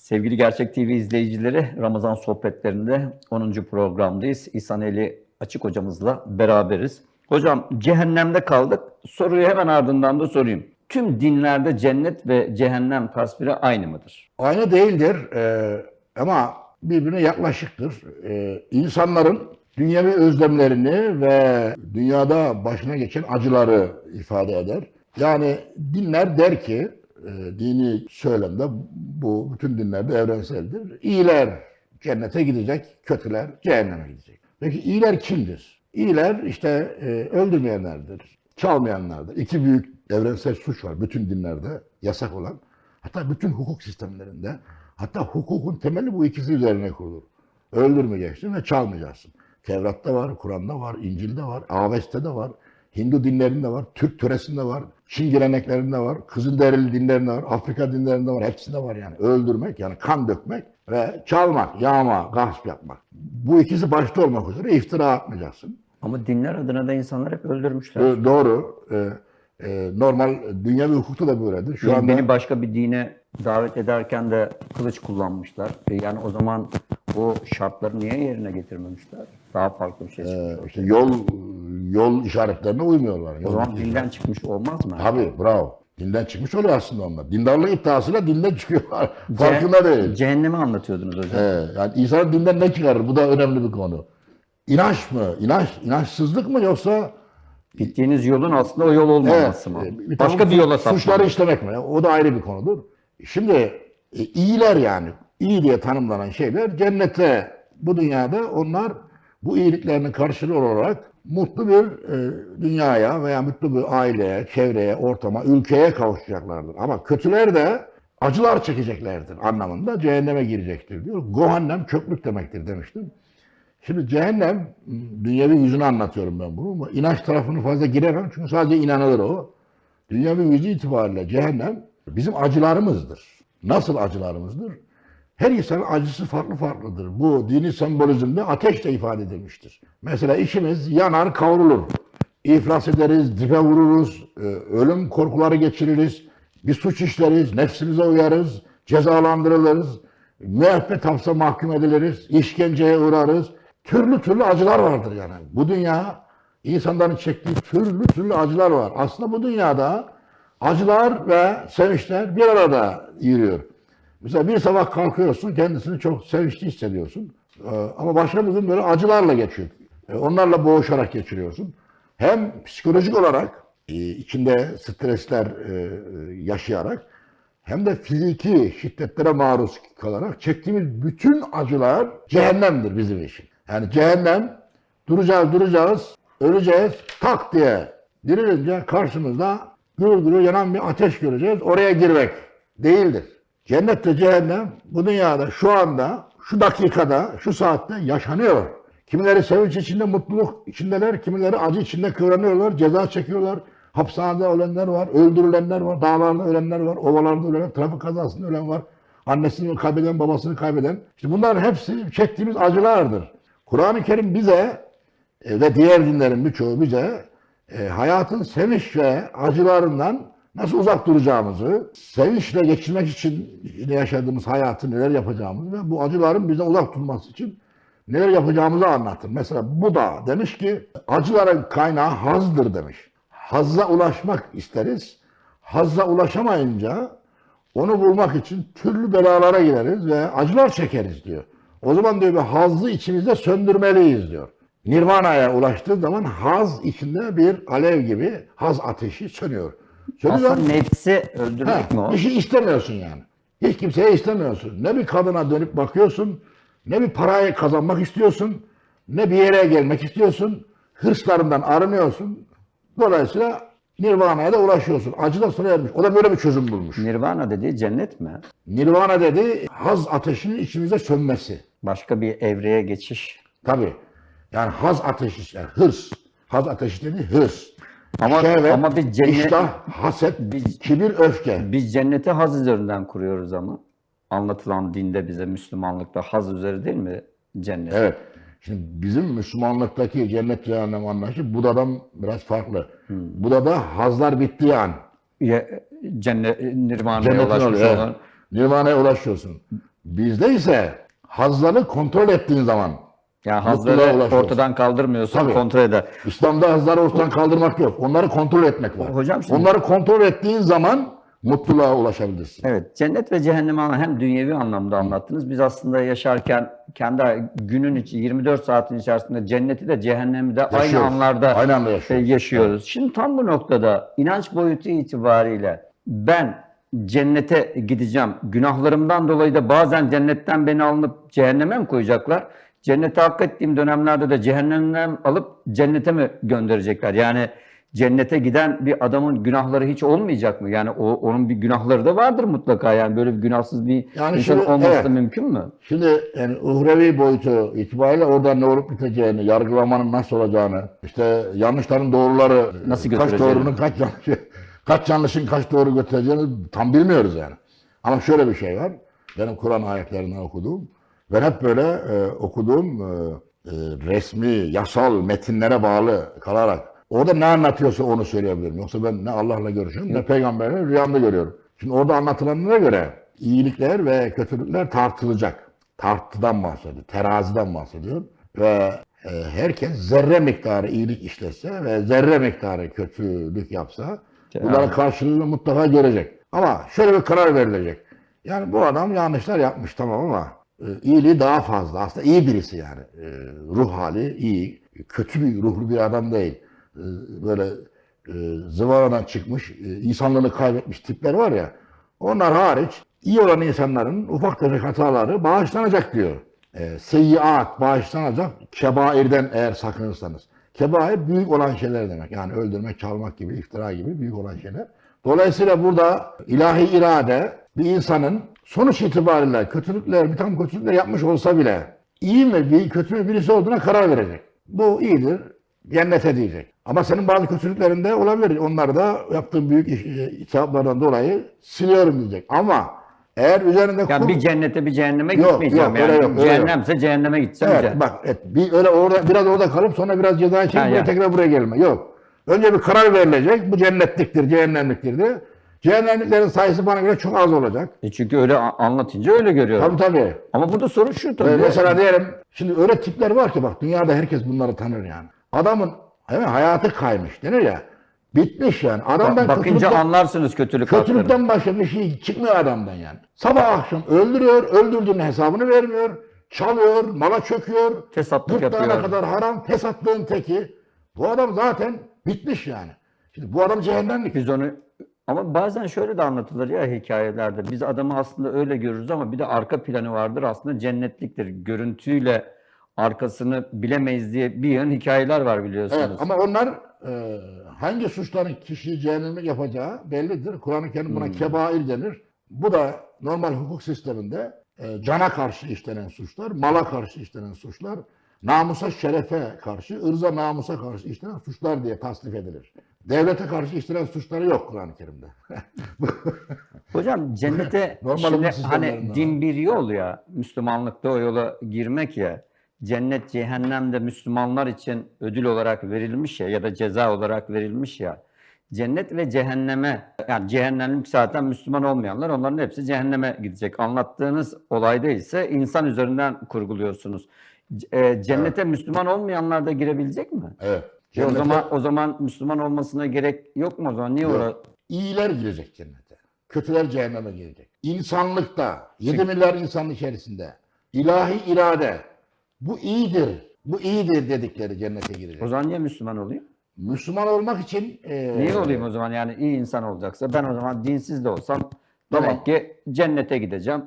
Sevgili Gerçek TV izleyicileri, Ramazan sohbetlerinde 10. programdayız. İhsan Eli Açık hocamızla beraberiz. Hocam cehennemde kaldık. Soruyu hemen ardından da sorayım. Tüm dinlerde cennet ve cehennem tasviri aynı mıdır? Aynı değildir e, ama birbirine yaklaşıktır. E, insanların dünyevi özlemlerini ve dünyada başına geçen acıları ifade eder. Yani dinler der ki, e, dini söylemde bu bütün dinlerde evrenseldir. İyiler cennete gidecek, kötüler cehenneme gidecek. Peki iyiler kimdir? İyiler işte e, öldürmeyenlerdir, çalmayanlardır. İki büyük evrensel suç var bütün dinlerde yasak olan. Hatta bütün hukuk sistemlerinde. Hatta hukukun temeli bu ikisi üzerine kurulur. Öldürmeyeceksin ve çalmayacaksın. Tevrat'ta var, Kur'an'da var, İncil'de var, Aves'te de var, Hindu dinlerinde var, Türk töresinde var, Çin geleneklerinde var, Kızılderili dinlerinde var, Afrika dinlerinde var, hepsinde var yani. Öldürmek yani kan dökmek ve çalmak, yağma, gasp yapmak. Bu ikisi başta olmak üzere iftira atmayacaksın. Ama dinler adına da insanlar hep öldürmüşler. Ee, doğru. Ee, e, normal dünyevi hukukta da böyledir. Şu Yani anda Beni başka bir dine davet ederken de kılıç kullanmışlar. E, Yani o zaman bu şartları niye yerine getirmemişler? Daha farklı bir şey çıkmış. e, işte yol yol işaretlerine uymuyorlar. o Yol zaman dinden çıkmış olmaz mı? Tabii bravo. Dinden çıkmış oluyor aslında onlar. Dindarlık iddiasıyla dinden çıkıyorlar. Farkında değil. Cehennemi anlatıyordunuz hocam. Ee, yani insan dinden ne çıkarır? Bu da önemli bir konu. İnanç mı? İnanç, inançsızlık mı yoksa Gittiğiniz yolun aslında o yol olmaması mı? e, bir Başka bir yola suçları sapmak. işlemek mi? O da ayrı bir konudur. Şimdi e, iyiler yani iyi diye tanımlanan şeyler cennette bu dünyada onlar bu iyiliklerinin karşılığı olarak mutlu bir e, dünyaya veya mutlu bir aileye, çevreye, ortama, ülkeye kavuşacaklardır. Ama kötüler de acılar çekeceklerdir anlamında cehenneme girecektir diyor. Gohannem çöplük demektir demiştim. Şimdi cehennem, dünyevi yüzünü anlatıyorum ben bunu. ama İnanç tarafını fazla giremem çünkü sadece inanılır o. Dünyevi yüzü itibariyle cehennem bizim acılarımızdır. Nasıl acılarımızdır? Her insanın acısı farklı farklıdır. Bu dini sembolizmde ateşle ifade edilmiştir. Mesela işimiz yanar kavrulur. İflas ederiz, dibe vururuz, e, ölüm korkuları geçiririz, bir suç işleriz, nefsimize uyarız, cezalandırılırız, müebbet hapse mahkum ediliriz, işkenceye uğrarız. Türlü türlü acılar vardır yani. Bu dünya insanların çektiği türlü türlü acılar var. Aslında bu dünyada acılar ve sevinçler bir arada yürüyor. Mesela bir sabah kalkıyorsun, kendisini çok sevinçli hissediyorsun. Ee, Ama başka bir gün böyle acılarla geçiyor. Ee, Onlarla boğuşarak geçiriyorsun. Hem psikolojik olarak e, içinde stresler e, yaşayarak hem de fiziki şiddetlere maruz kalarak çektiğimiz bütün acılar cehennemdir bizim için. Yani cehennem duracağız duracağız, öleceğiz tak diye dirilince karşımızda gürül gürül yanan bir ateş göreceğiz. Oraya girmek değildir. Cennet ve cehennem bu dünyada şu anda, şu dakikada, şu saatte yaşanıyor. Kimileri sevinç içinde, mutluluk içindeler, kimileri acı içinde kıvranıyorlar, ceza çekiyorlar. Hapishanede ölenler var, öldürülenler var, dağlarda ölenler var, ovalarda ölen, trafik kazasında ölen var. Annesini kaybeden, babasını kaybeden. İşte bunların hepsi çektiğimiz acılardır. Kur'an-ı Kerim bize e, ve diğer dinlerin birçoğu bize e, hayatın sevinç ve acılarından nasıl uzak duracağımızı, sevinçle geçirmek için yaşadığımız hayatı neler yapacağımızı ve bu acıların bizden uzak durması için neler yapacağımızı anlatır. Mesela bu da demiş ki acıların kaynağı hazdır demiş. Hazza ulaşmak isteriz. Hazza ulaşamayınca onu bulmak için türlü belalara gireriz ve acılar çekeriz diyor. O zaman diyor bir hazzı içimizde söndürmeliyiz diyor. Nirvana'ya ulaştığı zaman haz içinde bir alev gibi haz ateşi sönüyor. Sönüyor. Aslında nefsi öldürmek Ha, mi o? bir şey istemiyorsun yani. Hiç kimseye istemiyorsun. Ne bir kadına dönüp bakıyorsun, ne bir parayı kazanmak istiyorsun, ne bir yere gelmek istiyorsun. Hırslarından arınıyorsun. Dolayısıyla Nirvana'ya da ulaşıyorsun. Acı da sona ermiş. O da böyle bir çözüm bulmuş. Nirvana dediği cennet mi? Nirvana dedi haz ateşinin içimize sönmesi. Başka bir evreye geçiş. Tabii. Yani haz ateşi, yani hırs. Haz ateşi dedi hırs. Ama- Şehvet, ama bir cennet- iştah, haset, Biz- kibir, öfke. Biz cenneti haz üzerinden kuruyoruz ama. Anlatılan dinde bize Müslümanlıkta haz üzeri değil mi cennet? Evet. Şimdi bizim Müslümanlıktaki cennet cehennem anlayışı Buda'dan biraz farklı. Buda'da hazlar bittiği an Ya, cennet, nirvana'ya ulaşmış oluyor. evet. olan. Nirvana'ya ulaşıyorsun. Bizde ise hazları kontrol ettiğin zaman Yani hazları ortadan kaldırmıyorsun, Tabii. kontrol eder. İslam'da hazları ortadan kaldırmak yok. Onları kontrol etmek var. Hocam şimdi- Onları kontrol ettiğin zaman mutluluğa ulaşabilirsin. Evet, cennet ve cehennemi hem dünyevi anlamda anlattınız. Biz aslında yaşarken kendi günün içi 24 saatin içerisinde cenneti de cehennemi de aynı anlarda Aynı anda e, yaşıyoruz. yaşıyoruz. Şimdi tam bu noktada inanç boyutu itibariyle ben cennete gideceğim. Günahlarımdan dolayı da bazen cennetten beni alınıp cehenneme mi koyacaklar? Cennete hak ettiğim dönemlerde de cehennemden alıp cennete mi gönderecekler? Yani cennete giden bir adamın günahları hiç olmayacak mı? Yani o onun bir günahları da vardır mutlaka. Yani böyle bir günahsız bir Yani insan şimdi- olması evet. da mümkün mü? Şimdi yani uhrevi boyutu itibariyle orada ne olup biteceğini, yargılamanın nasıl olacağını, işte yanlışların doğruları, Nasıl kaç doğrunun kaç yanlışı, kaç yanlışın kaç doğru götüreceğini tam bilmiyoruz yani. Ama şöyle bir şey var. Benim Kur'an ayetlerinden okuduğum ve hep böyle e, okuduğum e, e, resmi, yasal metinlere bağlı kalarak orada ne anlatıyorsa onu söyleyebilirim. Yoksa ben ne Allah'la görüşüyorum ne peygamberle rüyamda görüyorum. Şimdi orada anlatılanlara göre iyilikler ve kötülükler tartılacak. Tartıdan bahsediyor, teraziden bahsediyor. Ve e, herkes zerre miktarı iyilik işletse ve zerre miktarı kötülük yapsa bunların karşılığını mutlaka görecek. Ama şöyle bir karar verilecek. Yani bu adam yanlışlar yapmış tamam ama iyiliği daha fazla. Aslında iyi birisi yani. E, ruh hali iyi. Kötü bir ruhlu bir adam değil. E, böyle e, zıvanadan çıkmış, e, insanlığını kaybetmiş tipler var ya. Onlar hariç iyi olan insanların ufak tefek hataları bağışlanacak diyor. E, seyyiat bağışlanacak kebairden eğer sakınırsanız. Kebair büyük olan şeyler demek. Yani öldürmek, çalmak gibi, iftira gibi büyük olan şeyler. Dolayısıyla burada ilahi irade bir insanın sonuç itibariyle kötülükler, bir takım kötülükler yapmış olsa bile iyi mi, bir kötü mü birisi olduğuna karar verecek. Bu iyidir, cennete diyecek. Ama senin bazı kötülüklerinde olabilir. Onları da yaptığın büyük iş, e, dolayı siliyorum diyecek. Ama eğer üzerinde Yani kul- bir cennete bir cehenneme Yok, gitmeyeceğim. yok, öyle yani yok, öyle cehennemse cehenneme gideceğim. Evet bak et, bir öyle orada biraz orada kalıp sonra biraz ceza çekip Ha, buraya ya. tekrar buraya gelme. Yok. Önce bir karar verilecek. Bu cennetliktir, cehennemliktir diye. Cehennemliklerin sayısı bana göre çok az olacak. E çünkü öyle anlatınca öyle görüyorum. Tabii tabii. Ama burada soru şu tabii. Ve mesela diyelim şimdi öyle tipler var ki bak dünyada herkes bunları tanır yani. Adamın evet, hayatı kaymış denir ya. Bitmiş yani. Adamdan Bak- bakınca kötülükten, anlarsınız kötülük haklarını. kötülükten başka bir şey çıkmıyor adamdan yani. Sabah akşam öldürüyor, öldürdüğünün hesabını vermiyor. Çalıyor, mala çöküyor. Fesatlık yapıyor. kadar haram, fesatlığın teki. Bu adam zaten bitmiş yani. Şimdi bu adam cehennemlik. Biz onu ama bazen şöyle de anlatılır ya hikayelerde. Biz adamı aslında öyle görürüz ama bir de arka planı vardır. Aslında cennetliktir. Görüntüyle arkasını bilemeyiz diye bir yığın hikayeler var biliyorsunuz. Evet ama onlar e, hangi suçların kişiyi cehennemlik yapacağı bellidir. Kur'an-ı Kerim Hmm. buna kebair denir. Bu da normal hukuk sisteminde e, cana karşı işlenen suçlar, mala karşı işlenen suçlar, namusa, şerefe karşı, ırza, namusa karşı işlenen suçlar diye tasnif edilir. Devlete karşı işlenen suçları yok Kur'an-ı Kerim'de. Hocam cennete Normal şimdi hani din bir yol ya, Müslümanlıkta o yola girmek ya, cennet cehennem de Müslümanlar için ödül olarak verilmiş ya ya da ceza olarak verilmiş ya. Cennet ve cehenneme, yani cehennemlik zaten Müslüman olmayanlar onların hepsi cehenneme gidecek. Anlattığınız olayda ise insan üzerinden kurguluyorsunuz. E, cennete Müslüman olmayanlar da girebilecek mi? evet. E, o Cennete zaman o zaman Müslüman olmasına gerek yok mu o zaman? Niye orada? iyiler girecek cennete. Kötüler cehenneme girecek. İnsanlıkta, 7 milyar insanın içerisinde ilahi irade bu iyidir, bu iyidir dedikleri cennete girecek. O zaman niye Müslüman olayım? Müslüman olmak için e, Niye olayım o zaman yani iyi insan olacaksa ben o zaman dinsiz de olsam Tamam. demek ki cennete gideceğim.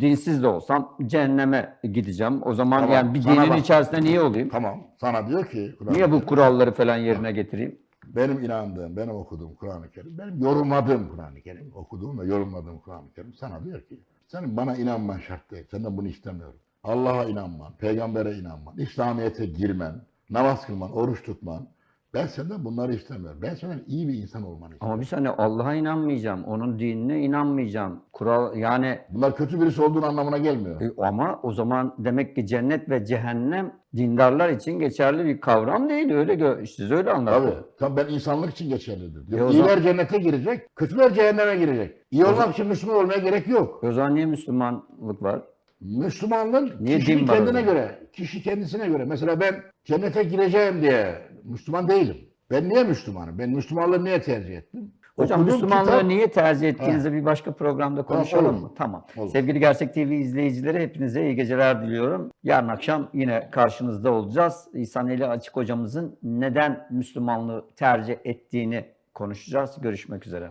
Dinsiz de olsam cehenneme gideceğim. O zaman Tamam, yani bir dinin bak. içerisinde niye olayım? Tamam. Sana diyor ki Kur'an-ı Niye bu kuralları falan yerine getireyim? benim inandığım, benim okuduğum Kur'an-ı Kerim, benim yorumladığım Kur'an-ı Kerim, okuduğum ve yorumladığım Kur'an-ı Kerim sana diyor ki senin bana inanman şart değil. Senden bunu istemiyorum. Allah'a inanman, peygambere inanman, İslamiyet'e girmen, namaz kılman, oruç tutman, Ben senden bunları istemiyorum. Ben senden iyi bir insan olmanı istiyorum. Ama bir saniye Allah'a inanmayacağım. Onun dinine inanmayacağım. Kural yani Bunlar kötü birisi olduğun anlamına gelmiyor. e, ama o zaman demek ki cennet ve cehennem dindarlar için geçerli bir kavram değil. Öyle siz öyle Tabii. anlattınız. Tabii ben insanlık için geçerlidir. E İyiler zaman- cennete girecek, kötüler cehenneme girecek. İyi olmak için Müslüman olmaya gerek yok. O zaman niye Müslümanlık var? Müslümanlığın Niye var kendine göre, kişi kendisine göre. Mesela ben cennete gireceğim diye Müslüman değilim. Ben niye Müslümanım? Ben Müslümanlığı niye tercih ettim? Hocam Okuduğum Müslümanlığı kitap- niye tercih ettiğinizi bir başka programda konuşalım olur. mı? Tamam. Olur. Sevgili Gerçek TV izleyicileri hepinize iyi geceler diliyorum. Yarın akşam yine karşınızda olacağız. İhsan Eli Açık hocamızın neden Müslümanlığı tercih ettiğini konuşacağız. Görüşmek üzere.